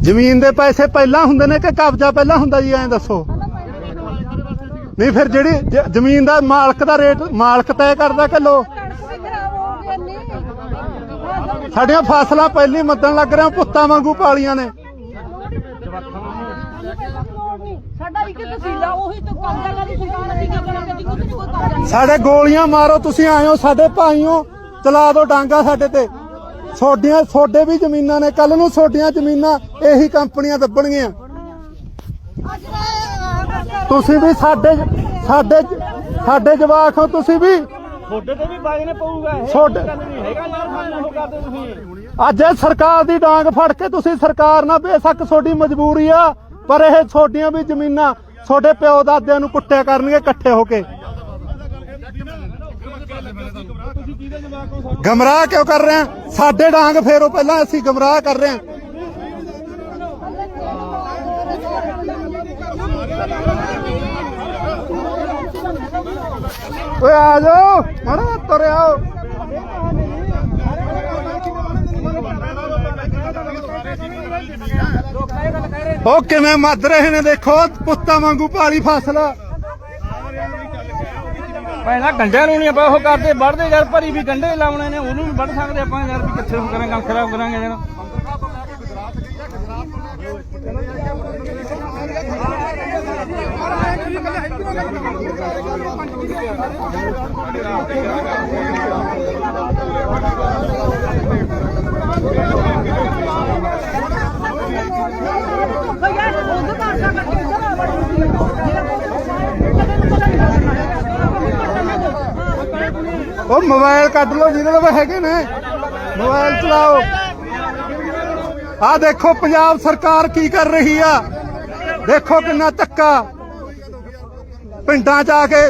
ਜ਼ਮੀਨ ਦੇ ਪੈਸੇ ਪਹਿਲਾਂ ਹੁੰਦੇ ਨੇ ਕਿ ਕਬਜ਼ਾ ਪਹਿਲਾਂ ਹੁੰਦਾ ਜੀ, ਐਂ ਦੱਸੋ? ਨਹੀਂ, ਫਿਰ ਜਿਹੜੀ ਜ- ਜ਼ਮੀਨ ਦਾ ਮਾਲਕ ਦਾ ਰੇਟ, ਮਾਲਕ ਤੈਅ ਕਰਦਾ ਕਿ ਲੋਕ ਕਣਕ ਵੀ ਖਰਾਬ ਹੋ ਗਈ ਇੰਨੀ ਸਾਡੀਆਂ ਫਸਲਾਂ ਪਹਿਲੀ ਮੱਦਣ ਲੱਗ ਰਹੀਆਂ ਪੁੱਤਾਂ ਵਾਂਗੂ ਪਾਲੀਆਂ ਨੇ। ਸਾਡਾ ਇੱਕ ਤਸੀਲਾ ਉਹੀ ਤੋਂ ਕਬਜ਼ਾ ਕਰੀ ਸਰਕਾਰ ਅਸੀਂ ਕੀ ਕਰਾਂਗੇ ਜੀ ਕੁਝ ਕੋਈ ਕਬਜ਼ਾ ਨਹੀਂ ਸਾਡੇ ਗੋਲੀਆਂ ਮਾਰੋ, ਤੁਸੀਂ ਆਇਓ, ਸਾਡੇ ਭਾਈਓ, ਚਲਾ ਦਿਓ ਡਾਂਗਾ ਸਾਡੇ ਤੇ। ਛੋਡੀਆਂ ਛੋਡੇ ਵੀ ਜ਼ਮੀਨਾਂ ਨੇ ਕੱਲ ਨੂੰ ਛੋਡੀਆਂ ਜ਼ਮੀਨਾਂ ਇਹੀ ਕੰਪਨੀਆਂ ਦੱਬਣਗੀਆਂ। ਤੁਸੀਂ ਵੀ ਸਾਡੇ ਸਾਡੇ ਸਾਡੇ ਜਵਾਕ ਹੋ ਤੁਸੀਂ ਵੀ? ਤੁਹਾਡੇ ਤੇ ਵੀ ਬਾਜਨੇ ਪਊਗਾ ਇਹ ਤੁਹਾਡੇ- ਹੈਗਾ ਯਾਰ ਸਾਨੂੰ ਉਹ ਕਰਦੇ ਤੁਸੀਂ। ਅੱਜ ਇਹ ਸਰਕਾਰ ਦੀ ਡਾਂਗ ਫੜ ਕੇ ਤੁਸੀਂ ਸਰਕਾਰ ਨਾਲ ਬੇਸ਼ੱਕ ਤੁਹਾਡੀ ਮਜਬੂਰੀ ਆ ਪਰ ਇਹ ਛੋਡੀਆਂ ਵੀ ਜ਼ਮੀਨਾਂ ਤੁਹਾਡੇ ਪਿਓ ਦਾਦਿਆਂ ਨੂੰ ਕੁੱਟਿਆ ਕਰਨਗੇ ਇਕੱਠੇ ਹੋ ਕੇ। ਗਮਰਾਹ ਕਿਉਂ ਕਰ ਰਹੇ ਆ ਸਾਡੇ ਡਾਂਗ ਫੇਰੋ ਪਹਿਲਾਂ ਅਸੀਂ ਗਮਰਾਹ ਕਰ ਰਹੇ ਆ ਓਏ ਆ ਜਾਓ ਮੜਾ ਤੁਰਿਆ ਆਓ ਉਹ ਕਿਵੇਂ ਮੱਧ ਰਹੇ ਨੇ ਦੇਖੋ ਪੁੱਤਾਂ ਵਾਂਗੂ ਪਾਲੀ ਫਸਲ ਪਹਿਲਾਂ ਗੰਡਿਆਂ ਨੂੰ ਨਹੀਂ ਆਪਾਂ ਉਹ ਕਰਦੇ ਵੜਦੇ ਯਾਰ, ਭਰੀ ਵੀ ਗੰਡੇ ਲਾਉਣੇ ਨੇ, ਉਹਨੂੰ ਵੀ ਵੱਢ ਸਕਦੇ ਆਪਾਂ ਯਾਰ ਵੀ ਕਿੱਥੇ ਉਹ ਕਰਾਂਗੇ, ਕੰਮ ਖਰਾਬ ਕਰਾਂਗੇ ਯਾਰ ਯਾਰ। ਉਹ ਮੋਬਾਈਲ ਕੱਢ ਲਓ, ਜਿਹਦੇ ਕੋਲ ਹੈਗੇ ਨੇ। ਮੋਬਾਈਲ ਚਲਾਓ। ਆ ਦੇਖੋ, ਪੰਜਾਬ ਸਰਕਾਰ ਕੀ ਕਰ ਰਹੀ ਆ। ਦੇਖੋ ਕਿੰਨਾ ਧੱਕਾ। ਪਿੰਡਾਂ ਚ ਆ ਕੇ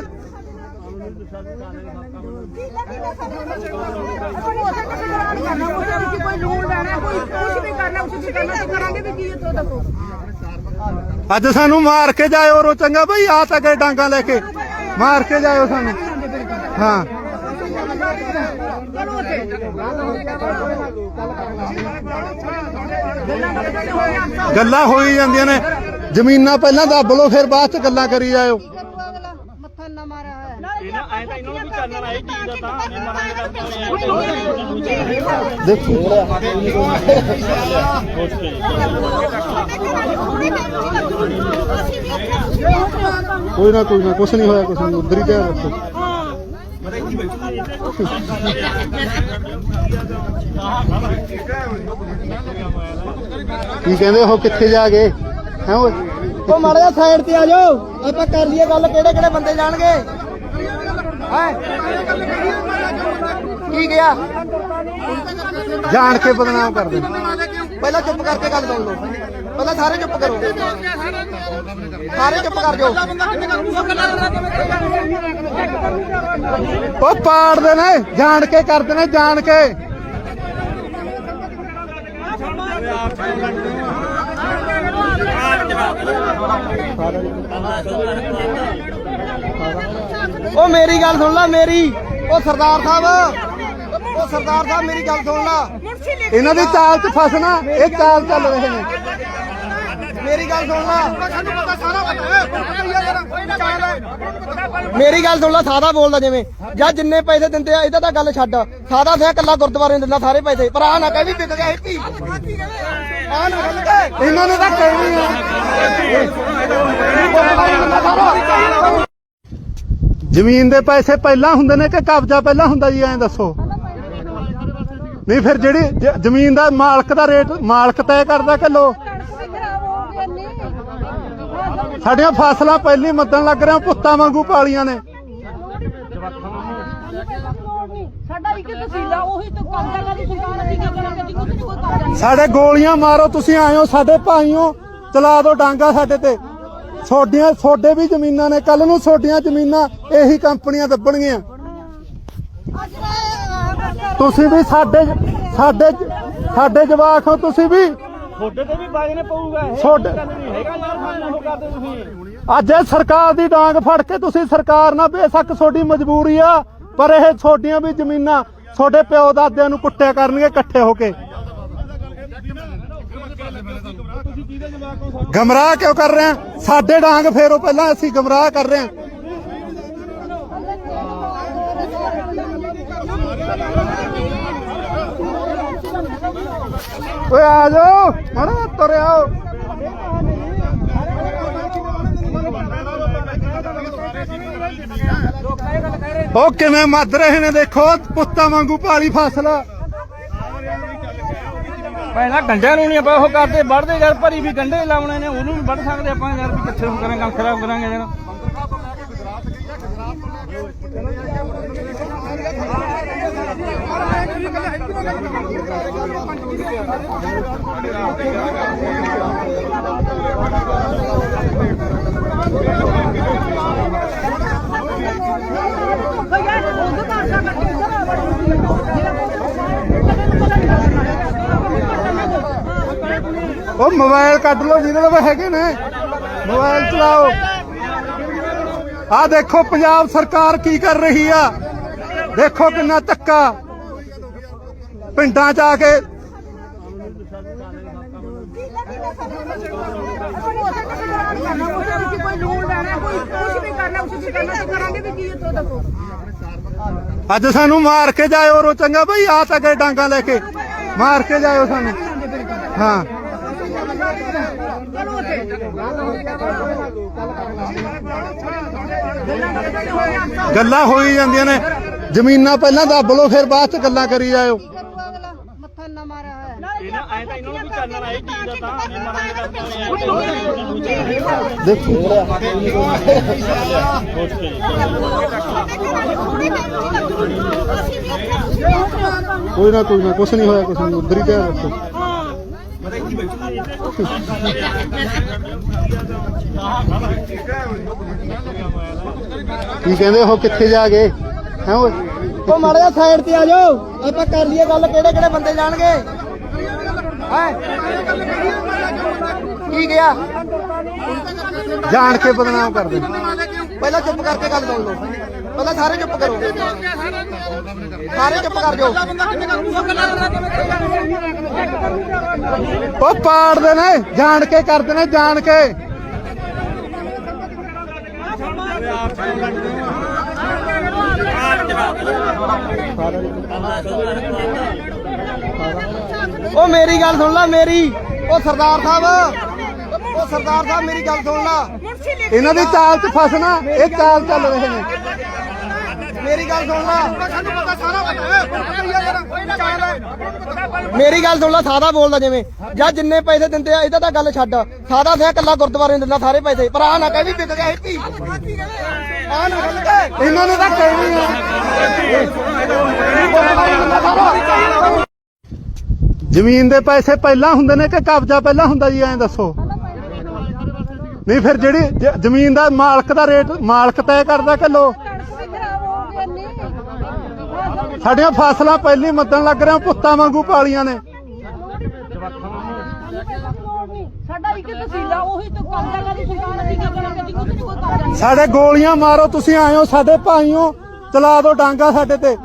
ਅੱਜ ਸਾਨੂੰ ਮਾਰ ਕੇ ਜਾਇਓ ਰੋ ਚੰਗਾ। ਬਈ ਆ ਤਾਂ ਗਏ ਡਾਂਗਾ ਲੈ ਕੇ। ਮਾਰ ਕੇ ਜਾਇਓ ਸਾਨੂੰ। ਹਾਂ। ਚਲੋ ਉੱਥੇ ਗੱਲਾਂ ਹੋਈ ਜਾਂਦੀਆਂ ਨੇ। ਜ਼ਮੀਨਾਂ ਪਹਿਲਾਂ ਦੱਬ ਲਓ ਫਿਰ ਬਾਅਦ ਚ ਗੱਲਾਂ ਕਰੀ ਜਾਇਓ। ਮੱਥਾ ਨਾ ਮਾਰਿਆ ਹੋਇਆ। ਇਹਨਾਂ ਐ ਤਾਂ ਇਹਨਾਂ ਨੂੰ ਵੀ ਕਰਨਾ ਹੈ ਇਹ ਚੀਜ਼ ਦਾ ਤਾਂ ਨਹੀਂ ਮਰਾਂਗੇ ਦੇਖੋ। ਕੋਈ ਨਾ ਕੋਈ ਨਾ ਕੁਛ ਨਹੀਂ ਹੋਇਆ ਕੁਛ ਨਹੀਂ। ਉਧਰ ਹੀ ਧਿਆਨ ਰੱਖੋ। ਕੀ ਕਹਿੰਦੇ ਉਹ ਕਿੱਥੇ ਜਾ ਗਏ ਹੈ ਓਏ? ਉਹ ਮਾੜਾ ਜਿਹਾ ਸਾਈਡ ਤੇ ਆ ਜਾਓ। ਆਪਾਂ ਕਰ ਲਈਏ ਗੱਲ ਕਿਹੜੇ ਕਿਹੜੇ ਬੰਦੇ ਜਾਣਗੇ? ਹੈ? ਕੀ ਗਿਆ? ਜਾਣ ਕੇ ਬਦਨਾਮ ਕਰਦੇ। ਪਹਿਲਾਂ ਚੁੱਪ ਕਰਕੇ ਗੱਲ ਸੁਣ ਲਓ। ਪਹਿਲਾਂ ਸਾਰੇ ਚੁੱਪ ਕਰੋ। ਸਾਰੇ ਚੁੱਪ ਕਰ ਜਾਓ। ਉਹ ਪਾੜਦੇ ਨੇ, ਜਾਣ ਕੇ ਕਰਦੇ ਨੇ, ਜਾਣ ਕੇ। ਉਹ ਮੇਰੀ ਗੱਲ ਸੁਣ ਲੈ ਮੇਰੀ। ਉਹ ਸਰਦਾਰ ਸਾਹਿਬ, ਉਹ ਸਰਦਾਰ ਸਾਹਿਬ ਮੇਰੀ ਗੱਲ ਸੁਣ ਲੈ। ਇਹਨਾਂ ਦੀ ਚਾਲ 'ਚ ਫਸਣਾ ਇਹ ਚਾਲ ਚੱਲ ਰਹੇ ਨੇ। ਮੇਰੀ ਗੱਲ ਸੁਣ ਲੈ। ਮੇਰੀ ਗੱਲ ਸੁਣ ਲੈ ਸਾਦਾ ਬੋਲਦਾ ਜਿਵੇਂ। ਜਾਂ ਜਿੰਨੇ ਪੈਸੇ ਦਿੰਦੇ ਆ ਇਹਦਾ ਤਾਂ ਗੱਲ ਛੱਡ। ਸਾਦਾ ਸਿਆ ਕੱਲਾ ਗੁਰਦੁਆਰੇ ਨੂੰ ਦਿੰਦਾ ਸਾਰੇ ਪੈਸੇ। ਪਰ ਆ ਨਾ ਕਹਿ ਵੀ ਵਿਕ ਗਿਆ ਹੈਪੀ ਆ ਨਾ ਗੱਲ ਕਹਿ ਇਹਨਾਂ ਨੇ ਤਾਂ ਕਹਿਣੀ ਆ। ਜ਼ਮੀਨ ਦੇ ਪੈਸੇ ਪਹਿਲਾਂ ਹੁੰਦੇ ਨੇ ਕਿ ਕਬਜ਼ਾ ਪਹਿਲਾਂ ਹੁੰਦਾ ਜੀ ਐਂ ਦੱਸੋ। ਨਹੀਂ, ਫਿਰ ਜਿਹੜੀ ਜ- ਜ਼ਮੀਨ ਦਾ ਮਾਲਕ ਦਾ ਰੇਟ ਮਾਲਕ ਤੈਅ ਕਰਦਾ ਕਿ ਕਣਕ ਵੀ ਖਰਾਬ ਹੋ ਗਈ ਇੰਨੀ ਸਾਡੀਆਂ ਫਸਲਾਂ ਪਹਿਲੀ ਮੱਦਣ ਲੱਗ ਰਿਹਾ ਪੁੱਤਾਂ ਵਾਂਗੂ ਪਾਲੀਆਂ ਨੇ। ਸਾਡਾ ਇੱਕ ਤਸੀਲਾ ਉਹੀ ਤੋਂ ਕਬਜ਼ਾ ਕਰੀ ਸਰਕਾਰ ਅਸੀਂ ਕੀ ਕਰਾਂਗੇ ਜੀ ਕੁਝ ਕੋਈ ਕਬਜ਼ਾ ਨਹੀਂ ਸਾਡੇ ਗੋਲੀਆਂ ਮਾਰੋ, ਤੁਸੀਂ ਆਇਓ ਸਾਡੇ ਭਾਈਓ, ਚਲਾ ਦਿਓ ਡਾਂਗਾ ਸਾਡੇ ਤੇ। ਛੋਡੀਆਂ ਛੋਡੇ ਵੀ ਜ਼ਮੀਨਾਂ ਨੇ ਕੱਲ ਨੂੰ ਛੋਡੀਆਂ ਜ਼ਮੀਨਾਂ ਇਹੀ ਕੰਪਨੀਆਂ ਦੱਬਣਗੀਆਂ। ਤੁਸੀਂ ਵੀ ਸਾਡੇ ਸਾਡੇ ਸਾਡੇ ਜਵਾਕ ਹੋ ਤੁਸੀਂ ਵੀ। ਤੁਹਾਡੇ ਤੇ ਵੀ ਬਾਜਨੇ ਪਊਗਾ ਇਹ ਤੁਹਾਡੇ- ਹੈਗਾ ਯਾਰ ਸਾਨੂੰ ਉਹ ਕਰਦੇ ਤੁਸੀਂ। ਅੱਜ ਇਹ ਸਰਕਾਰ ਦੀ ਡਾਂਗ ਫੜ ਕੇ ਤੁਸੀਂ ਸਰਕਾਰ ਨਾਲ ਬੇਸ਼ੱਕ ਤੁਹਾਡੀ ਮਜਬੂਰੀ ਆ ਪਰ ਇਹ ਛੋਡੀਆਂ ਵੀ ਜ਼ਮੀਨਾਂ ਤੁਹਾਡੇ ਪਿਓ ਦਾਦਿਆਂ ਨੂੰ ਕੁੱਟਿਆ ਕਰਨਗੇ ਇਕੱਠੇ ਹੋ ਕੇ। ਗਮਰਾਹ ਕਿਉਂ ਕਰ ਰਹੇ ਆ? ਸਾਡੇ ਡਾਂਗ ਫੇਰੋ ਪਹਿਲਾਂ ਅਸੀਂ ਗਮਰਾਹ ਕਰ ਰਹੇ ਆ। ਓਏ ਆ ਜਾਓ। ਮੜਾ ਤੁਰਿਆ ਉਹ ਕਿਵੇਂ ਮੱਧ ਰਹੇ ਨੇ ਦੇਖੋ, ਪੁੱਤਾਂ ਵਾਂਗੂ ਪਾਲੀ ਫਸਲ। ਪਹਿਲਾਂ ਗੰਡਿਆਂ ਨੂੰ ਨਹੀਂ ਆਪਾਂ ਉਹ ਕਰਦੇ, ਵੱਢਦੇ ਯਾਰ, ਭਰੀ ਵੀ ਗੰਡੇ ਲਾਉਣੇ ਨੇ, ਉਹਨੂੰ ਵੀ ਵੱਢ ਸਕਦੇ ਆਪਾਂ ਯਾਰ ਵੀ ਕਿੱਥੇ ਉਹ ਕਰਾਂਗੇ ਕੰਮ ਖਰਾਬ ਕਰਾਂਗੇ ਯਾਰ। ਉਹ ਘਰ ਮੋਬਾਈਲ ਕੱਢ ਲਓ, ਜਿਹਦੇ ਕੋਲ ਹੈਗੇ ਨੇ। ਮੋਬਾਈਲ ਚਲਾਓ। ਆ ਦੇਖੋ, ਪੰਜਾਬ ਸਰਕਾਰ ਕੀ ਕਰ ਰਹੀ ਆ? ਦੇਖੋ ਕਿੰਨਾ ਧੱਕਾ। ਪਿੰਡਾਂ ਚ ਆ ਕੇ ਅੱਜ ਸਾਨੂੰ ਮਾਰ ਕੇ ਜਾਇਓ ਰੋ ਚੰਗਾ ਬਈ, ਆ ਤਾਂ ਗਏ ਡਾਂਗਾ ਲੈ ਕੇ। ਮਾਰ ਕੇ ਜਾਇਓ ਸਾਨੂੰ। ਹਾਂ। ਗੱਲਾਂ ਹੋਈ ਜਾਂਦੀਆਂ ਨੇ। ਜ਼ਮੀਨਾਂ ਪਹਿਲਾਂ ਦੱਬ ਲਓ, ਫਿਰ ਬਾਅਦ ਚ ਗੱਲਾਂ ਕਰੀ ਜਾਇਓ ਮੱਥਾ ਨਾ ਮਾਰਿਆ ਹੋਇਆ ਇਹਨਾਂ ਐ ਤਾਂ ਇਹਨਾਂ ਨੂੰ ਵੀ ਚਾਨਣ ਆਈ ਚੀਜ਼ ਦਾ ਤਾਂ? ਨਹੀਂ ਮਰਾਂਗੇ ਦੇਖੋ। ਕੋਈ ਨਾ ਕੋਈ ਨਾ ਕੁਛ ਨਹੀਂ ਹੋਇਆ ਕੁਛ ਨਹੀਂ। ਉਧਰ ਹੀ ਧਿਆਨ ਰੱਖੋ ਕੀ ਕਹਿੰਦੇ ਉਹ ਕਿੱਥੇ ਜਾ ਗਏ ਹੈ ਓਏ? ਉਹ ਮਾੜਾ ਜਿਹਾ ਸਾਈਡ ਤੇ ਆ ਜਾਓ। ਆਪਾਂ ਕਰ ਲਈਏ ਗੱਲ ਕਿਹੜੇ ਕਿਹੜੇ ਬੰਦੇ ਜਾਣਗੇ? ਕੀ ਗਿਆ? ਜਾਣ ਕੇ ਬਦਨਾਮ ਕਰਦੇ। ਪਹਿਲਾਂ ਚੁੱਪ ਕਰਕੇ ਗੱਲ ਸੁਣ ਲਓ। ਪਹਿਲਾਂ ਸਾਰੇ ਚੁੱਪ ਕਰੋ। ਸਾਰੇ ਚੁੱਪ ਕਰ ਜਾਓ। ਉਹ ਪਾੜਦੇ ਨੇ, ਜਾਣ ਕੇ ਕਰਦੇ ਨੇ, ਜਾਣ ਕੇ। ਉਹ ਮੇਰੀ ਗੱਲ ਸੁਣ ਲੈ ਮੇਰੀ। ਉਹ ਸਰਦਾਰ ਸਾਹਿਬ, ਉਹ ਸਰਦਾਰ ਸਾਹਿਬ, ਮੇਰੀ ਗੱਲ ਸੁਣ ਲੈ। ਇਹਨਾਂ ਦੀ ਚਾਲ 'ਚ ਫਸਣਾ ਇਹ ਚਾਲ ਚੱਲ ਰਹੇ ਨੇ। ਮੇਰੀ ਗੱਲ ਸੁਣ ਲੈ। ਸਾਨੂੰ ਪਤਾ ਸਾਰਾ ਮੇਰੀ ਗੱਲ ਸੁਣ ਲੈ, ਸਾਦਾ ਬੋਲਦਾ ਜਿਵੇਂ। ਜਾਂ ਜਿੰਨੇ ਪੈਸੇ ਦਿੰਦੇ ਆ, ਇਹਦਾ ਤਾਂ ਗੱਲ ਛੱਡ। ਸਾਦਾ ਸਿਆ ਕੱਲਾ ਗੁਰਦੁਆਰੇ ਨੂੰ ਦਿੰਦਾ, ਸਾਰੇ ਪੈਸੇ। ਪਰ ਆ ਨਾ ਕਹਿ ਵੀ ਵਿਕ ਗਿਆ ਹੈਪੀ ਆ ਨਾ ਇਹਨਾਂ ਨੇ ਤਾਂ ਕਹਿਣੀ ਆ। ਜ਼ਮੀਨ ਦੇ ਪੈਸੇ ਪਹਿਲਾਂ ਹੁੰਦੇ ਨੇ ਕਿ ਕਬਜ਼ਾ ਪਹਿਲਾਂ ਹੁੰਦਾ ਜੀ, ਐਂ ਦੱਸੋ? ਨਹੀਂ, ਫਿਰ ਜਿਹੜੀ ਜ- ਜ਼ਮੀਨ ਦਾ ਮਾਲਕ ਦਾ ਰੇਟ, ਮਾਲਕ ਤੈਅ ਕਰਦਾ ਕਿ ਲੋ? ਸਾਡੀਆਂ ਫਸਲਾਂ ਪਹਿਲੀ ਮੱਦਣ ਲੱਗ ਰਿਹਾ ਪੁੱਤਾਂ ਵਾਂਗੂ ਪਾਲੀਆਂ ਨੇ। ਸਾਡਾ ਇੱਕ ਤਸੀਲਾ ਉਹੀ ਤਾਂ ਕਬਜ਼ਾ ਕਰੀ ਸਰਕਾਰ ਅਸੀਂ ਕੀ ਕਰਾਂਗੇ ਕੁਝ ਨਹੀਂ ਕੋਈ ਕਬਜ਼ਾ ਸਾਡੇ ਗੋਲੀਆਂ ਮਾਰੋ, ਤੁਸੀਂ ਆਇਓ, ਸਾਡੇ ਭਾਈਓ, ਚਲਾ ਦਿਓ ਡਾਂਗਾ ਸਾਡੇ ਤੇ।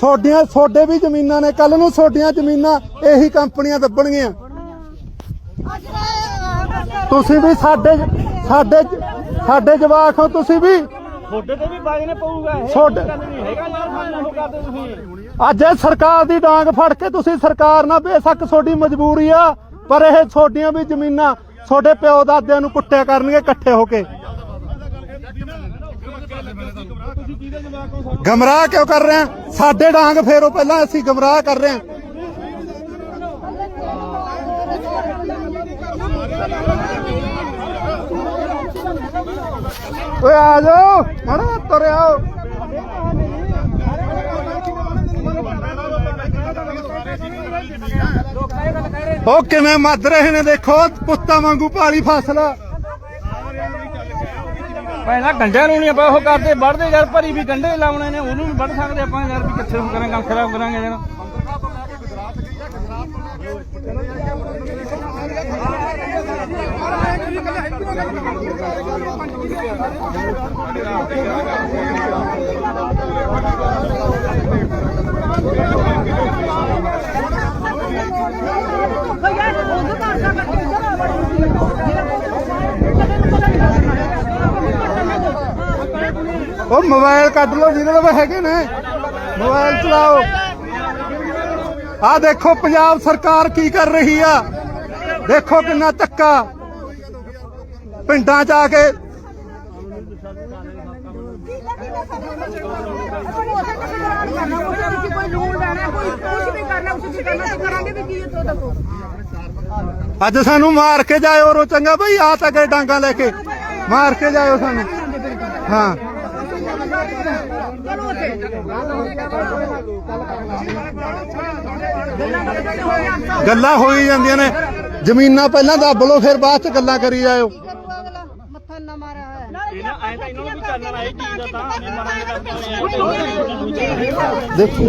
ਛੋਡੀਆਂ ਛੋਡੇ ਵੀ ਜ਼ਮੀਨਾਂ ਨੇ ਕੱਲ ਨੂੰ ਛੋਡੀਆਂ ਜ਼ਮੀਨਾਂ ਇਹੀ ਕੰਪਨੀਆਂ ਦੱਬਣਗੀਆਂ। ਤੁਸੀਂ ਵੀ ਸਾਡੇ ਸਾਡੇ ਸਾਡੇ ਜਵਾਕ ਹੋ ਤੁਸੀਂ ਵੀ। ਤੁਹਾਡੇ ਤੇ ਵੀ ਬਾਜ ਨੇ ਪਊਗਾ ਇਹ ਹੈਗਾ ਯਾਰ ਉਹ ਕਰਦੇ ਤੁਸੀਂ। ਅੱਜ ਇਹ ਸਰਕਾਰ ਦੀ ਡਾਂਗ ਫੜ ਕੇ ਤੁਸੀਂ ਸਰਕਾਰ ਨਾਲ ਬੇਸ਼ੱਕ ਤੁਹਾਡੀ ਮਜਬੂਰੀ ਆ ਪਰ ਇਹ ਛੋਡੀਆਂ ਵੀ ਜ਼ਮੀਨਾਂ ਤੁਹਾਡੇ ਪਿਓ ਦਾਦਿਆਂ ਨੂੰ ਕੁੱਟਿਆ ਕਰਨਗੇ ਇਕੱਠੇ ਹੋ ਕੇ। ਗਮਰਾਹ ਕਿਉਂ ਕਰ ਰਹੇ ਆ? ਸਾਡੇ ਡਾਂਗ ਫੇਰੋ, ਪਹਿਲਾਂ ਅਸੀਂ ਗਮਰਾਹ ਕਰ ਰਹੇ ਆ। ਓਏ ਆ ਜਾਓ, ਮੜਾ ਤੁਰਿਆ ਆਓ। ਉਹ ਕਿਵੇਂ ਮੱਧ ਰਹੇ ਨੇ ਦੇਖੋ, ਪੁੱਤਾਂ ਵਾਂਗੂ ਪਾਲੀ ਫਸਲ ਪਹਿਲਾਂ ਗੰਡਿਆਂ ਨੂੰ ਨਹੀਂ ਆਪਾਂ ਉਹ ਕਰਦੇ, ਵੱਢਦੇ ਯਾਰ, ਭਰੀ ਵੀ ਗੰਢੇ ਲਾਉਣੇ ਨੇ, ਉਹਨੂੰ ਵੀ ਵੱਢ ਸਕਦੇ ਆਪਾਂ ਯਾਰ ਵੀ ਕਿੱਥੇ ਉਹ ਕਰਾਂਗੇ, ਕੰਮ ਖਰਾਬ ਕਰਾਂਗੇ ਯਾਰ ਯਾਰ ਉਹ ਉਹ ਮੋਬਾਈਲ ਕੱਢ ਲਓ ਜਿਹਦੇ ਕੋਲ ਹੈਗੇ ਨੇ। ਮੋਬਾਈਲ ਚਲਾਓ। ਆ ਦੇਖੋ, ਪੰਜਾਬ ਸਰਕਾਰ ਕੀ ਕਰ ਰਹੀ ਆ। ਦੇਖੋ ਕਿੰਨਾ ਧੱਕਾ। ਪਿੰਡਾਂ ਚ ਆ ਕੇ ਅੱਜ ਸਾਨੂੰ ਮਾਰ ਕੇ ਜਾਇਓ ਰੋ ਚੰਗਾ। ਬਈ, ਆ ਤਾਂ ਗਏ ਡਾਂਗਾ ਲੈ ਕੇ। ਮਾਰ ਕੇ ਜਾਇਓ ਸਾਨੂੰ। ਹਾਂ। ਉੱਥੇ। ਗੱਲਾਂ ਹੋਈ ਜਾਂਦੀਆਂ ਨੇ। ਜ਼ਮੀਨਾਂ ਪਹਿਲਾਂ ਦੱਬ ਲਓ ਫਿਰ ਬਾਅਦ ਚ ਗੱਲਾਂ ਕਰੀ ਜਾਇਓ। ਮੱਥਾ ਨਾ ਮਾਰਿਆ ਦੇਖੋ।